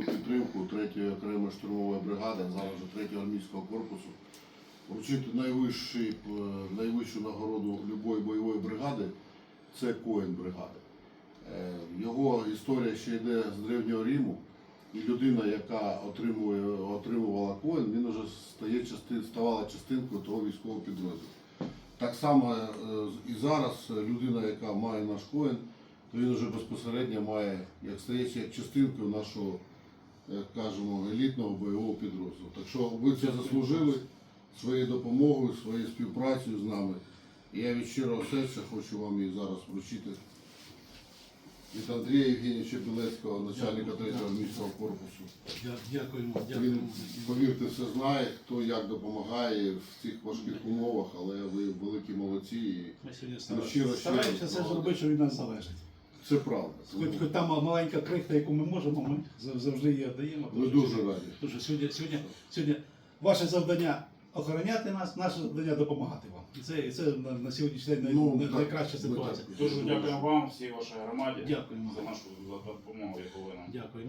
підтримку 3-ї окремої штурмової бригади, зараз вже 3-го армійського корпусу, вручити найвищий, е, найвищу нагороду любої бойової бригади це коін бригади. Е, Його історія ще йде з Древнього Риму, і людина, яка отримує, отримувала коін, він вже стає ставала частинкою того військового підрозділу. Так само е, і зараз людина, яка має наш коін, то він вже безпосередньо має, як стається як частинкою нашого, як кажемо, елітного бойового підрозділу. Так що ви це заслужили своєю допомогою, своєю співпрацею з нами. І я від щирого серця хочу вам її зараз вручити від Андрія Євгенійовича Білецького, начальника 3-го армійського корпусу. Дя- Дякуємо, Він, повірте, все знає, хто як допомагає в цих важких умовах, але ви великі молодці. І Ми сьогодні Ну, щиро, стараємося щиро. все зробити, що від нас залежить. Це правда. Хоч, хоч там маленька крихта, яку ми можемо, ми зав- завжди її даємо. Ми дуже раді. Тому що сьогодні, сьогодні, сьогодні ваше завдання охороняти нас, наше завдання допомагати вам. І це, і це на, на сьогоднішній день най- Ну, най- так, найкраща ситуація. Дуже дякуємо вам, всій вашій громаді, Дякуємо. за нашу за допомогу, яку ви нам Дякуємо.